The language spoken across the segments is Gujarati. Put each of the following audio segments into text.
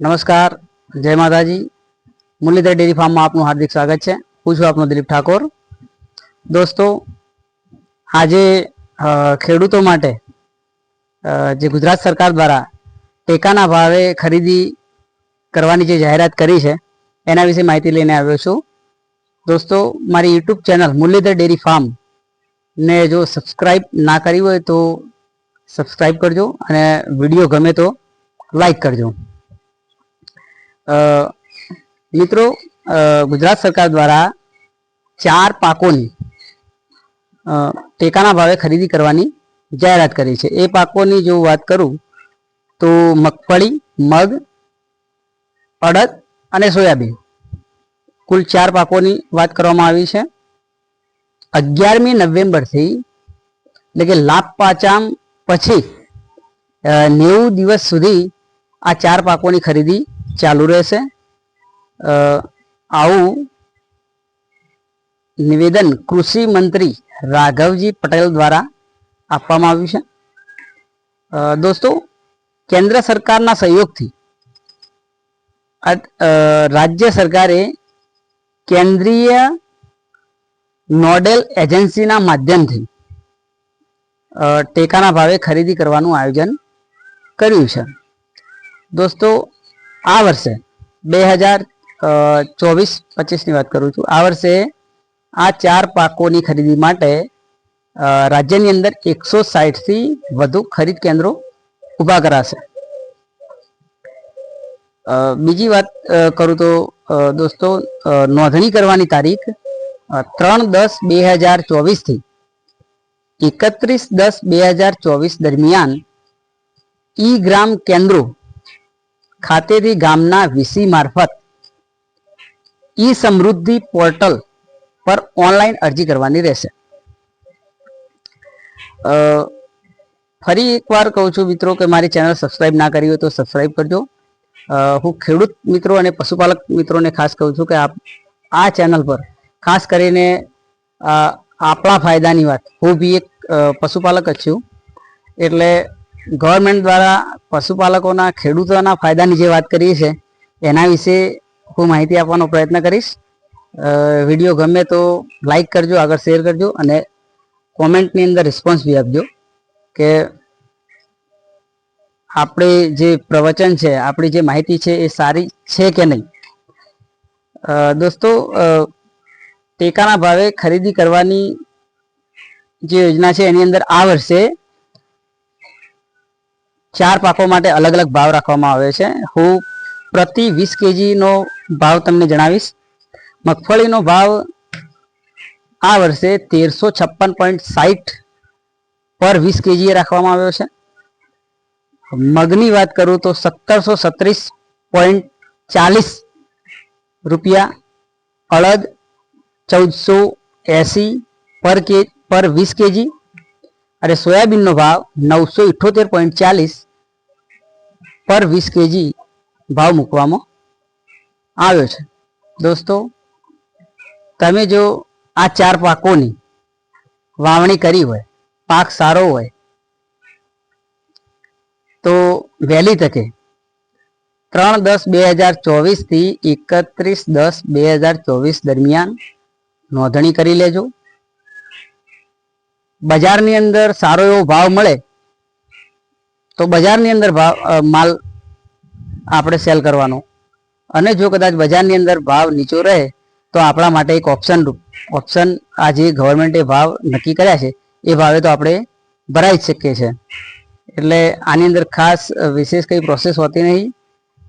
નમસ્કાર, જય માતાજી. મુરલીધર ડેરી ફાર્મમાં આપનું હાર્દિક સ્વાગત છે. હું છું આપનો દિલીપ ઠાકોર. દોસ્તો, આજે ખેડૂતો માટે જે ગુજરાત સરકાર દ્વારા ટેકાના ભાવે ખરીદી કરવાની જે જાહેરાત કરી છે, એના વિશે માહિતી લઈને આવ્યો છું. દોસ્તો, મારી YouTube channel Muralidhar dairy farm ને જો સબસ્ક્રાઈબ ના કરી હોય તો સબસ્ક્રાઈબ કરજો અને વીડિયો ગમે તો લાઈક કરજો. મિત્રો ગુજરાત સરકાર દ્વારા ચાર પાકોની ટેકાના ભાવે ખરીદી કરવાની જાહેરાત કરી છે. એ પાકોની જો વાત કરું, તો મગફળી, મગ, અડદ અને સોયાબીન કુલ ચાર પાકોની વાત કરવામાં આવી છે. અગિયારમી નવેમ્બરથી, એટલે કે લાભ પાચામ પછી નેવું દિવસ સુધી આ ચાર પાકોની ખરીદી ચાલુ રહેશે. આવું નિવેદન કૃષિ મંત્રી રાઘવજી પટેલ દ્વારા આપવામાં આવ્યું છે. દોસ્તો, કેન્દ્ર સરકારના સહયોગથી રાજ્ય સરકારે કેન્દ્રીય નોડેલ એજન્સીના માધ્યમથી ટેકાના ભાવે ખરીદી કરવાનું આયોજન કર્યું છે. દોસ્તો આ વર્ષે બે હજાર ચોવીસ, પચીસની વાત કરું છું. આ વર્ષે આ ચાર પાકોની ખરીદી માટે રાજ્યની અંદર એકસો સાઠથી વધુ ખરીદ કેન્દ્રો ઊભા કરાશે. બીજી વાત કરું તો દોસ્તો નોંધણી કરવાની તારીખ ત્રણ દસ બે હજાર ચોવીસથી એકત્રીસ દસ બે હજાર ચોવીસ દરમિયાન ઈ ગ્રામ કેન્દ્રો ખાતેથી ગામના વીસી મારફત ઈ સમૃદ્ધિ પોર્ટલ પર ઓનલાઈન અરજી કરવાની રહેશે. ફરી એકવાર કહું છું મિત્રો કે મારી ચેનલ સબસ્ક્રાઈબ ના કરી હોય તો સબસ્ક્રાઈબ કરજો. હું ખેડૂત મિત્રો અને પશુપાલક મિત્રોને ખાસ કહું છું કે આપ, આ ચેનલ પર ખાસ કરીને આપણા ફાયદાની વાત. હું બી એક પશુપાલક જ છું. એટલે ગવર્મેન્ટ દ્વારા પશુપાલકોના ખેડૂતોના ફાયદાની જે વાત કરીએ છે એના વિશે હું માહિતી આપવાનો પ્રયત્ન કરીશ. વીડિયો ગમે તો લાઈક કરજો, આગળ શેર કરજો અને કોમેન્ટની અંદર રિસ્પોન્સ બી આપજો કે આપણે જે પ્રવચન છે, આપણી જે માહિતી છે એ સારી છે કે નહીં. દોસ્તો ટેકાના ભાવે ખરીદી કરવાની જે યોજના છે, એની અંદર આ વર્ષે ચાર પાકો માટે અલગ અલગ ભાવ રાખવામાં આવે છે. હું પ્રતિ વીસ કેજીનો ભાવ તમને જણાવીશ. મગફળીનો ભાવ આ વર્ષે તેરસો છપ્પન પોઈન્ટ સાઠ પર વીસ કેજીએ રાખવામાં આવ્યો છે. મગની વાત કરું તો સત્તરસો સત્રીસ પોઈન્ટ ચાલીસ રૂપિયા અડદ ચૌદસો એસી પર કે, પર વીસ કેજી. અને સોયાબીનનો ભાવ નવસો ઇઠ્ઠોતેર પોઈન્ટ ચાલીસ પર વીસ કેજી ભાવ મૂકવામાં આવ્યો છે. દોસ્તો, તમે જો આ ચાર પાકોની વાવણી કરી હોય, પાક સારો હોય, તો વહેલી તકે ત્રણ દસ બે હજાર ચોવીસથી એકત્રીસ દસ બે હજાર ચોવીસ દરમિયાન નોંધણી કરી લેજો. બજારની અંદર સારો એવો ભાવ મળે તો બજારની અંદર ભાવ માલ આપણે સેલ કરવાનો. અને જો કદાચ બજારની અંદર ભાવ નીચો રહે, તો આપણા માટે એક ઓપ્શન ઓપ્શન આ જે ગવર્મેન્ટે ભાવ નક્કી કર્યા છે, એ ભાવે તો આપણે ભરાઈ જ શકીએ છીએ. એટલે આની અંદર ખાસ વિશેષ કંઈ પ્રોસેસ હોતી નહીં.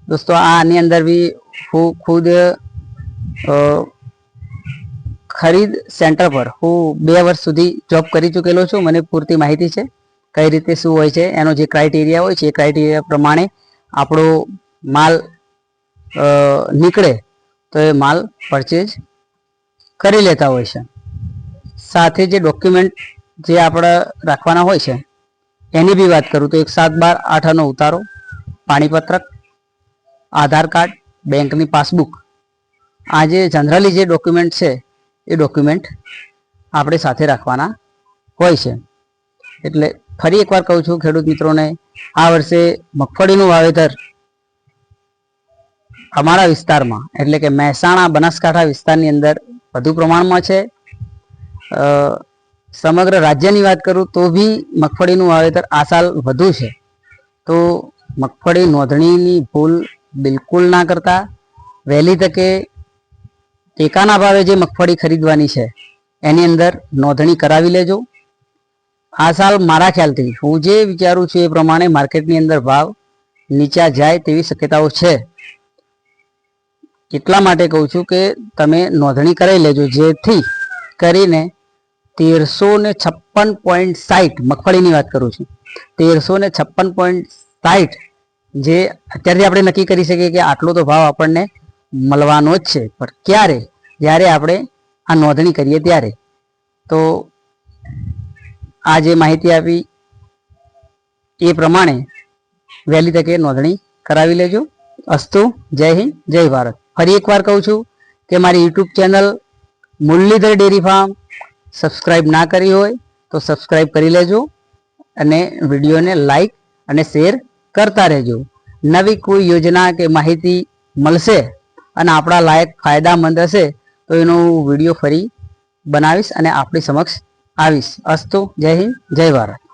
દોસ્તો આની અંદર બી હું ખુદ ખરીદ સેન્ટર પર હું બે વર્ષ સુધી જોબ કરી ચૂકેલો છું. મને પૂરતી માહિતી છે. કઈ રીતે શું હોય છે, એનો જે ક્રાઇટેરિયા હોય છે, એ ક્રાઇટેરિયા પ્રમાણે આપણો માલ નીકળે તો એ માલ પરચેજ કરી લેતા હોય છે. સાથે જે ડોક્યુમેન્ટ જે આપણે રાખવાના હોય છે, એની બી વાત કરું તો એક સાત બાર આઠ આનો ઉતારો, પાણીપત્રક, આધાર કાર્ડ, બેંકની પાસબુક. આ જે જનરલી જે ડોક્યુમેન્ટ છે, એ ડોક્યુમેન્ટ આપણે સાથે રાખવાના હોય છે. એટલે ફરી એકવાર કહું છું ખેડૂત મિત્રોને, આ વર્ષે મગફળીનું વાવેતર અમારા વિસ્તારમાં, એટલે કે મહેસાણા બનાસકાંઠા વિસ્તારની અંદર વધુ પ્રમાણમાં છે. સમગ્ર રાજ્યની વાત કરું તો બી મગફળીનું વાવેતર આ સાલ વધુ છે. તો મગફળી નોંધણીની ભૂલ બિલકુલ ના કરતા, વહેલી તકે ટેકાના ભાવે જે મગફળી ખરીદવાની છે, એની અંદર નોંધણી કરાવી લેજો. આ સાલ મારા ખ્યાલથી. હું જે વિચારું છું એ પ્રમાણે માર્કેટની અંદર ભાવ નીચા જાય તેવી શક્યતાઓ છે. એટલા માટે કહું છું કે તમે નોંધણી કરાવી લેજો. જેથી કરીને તેરસો ને છપ્પન પોઈન્ટ સાઠ મગફળીની વાત કરું છું. તેરસો ને છપ્પન પોઈન્ટ સાઠ જે અત્યારથી આપણે નક્કી કરી શકીએ કે આટલો તો ભાવ આપણને મળવાનો જ છે. પણ ક્યારે? જ્યારે આપણે આ નોંધણી કરીએ ત્યારે. તો આ જે માહિતી આપી, એ પ્રમાણે વહેલી તકે નોંધણી કરાવી લેજો. અસ્તુ, જય હિન્દ, જય ભારત. ફરી એકવાર કહું છું કે મારી YouTube channel Muralidhar dairy farm subscribe ના કરી હોય તો સબસ્ક્રાઈબ કરી લેજો અને વિડીયોને લાઈક અને શેર કરતા રહેજો. નવી કોઈ યોજના કે માહિતી મળશે અને આપણા લાયક ફાયદામંદ હશે તો એનો હું વીડિયો ફરી બનાવીશ અને આપણી સમક્ષ આવીશ. અસ્તુ. જય હિન્દ. જય ભારત.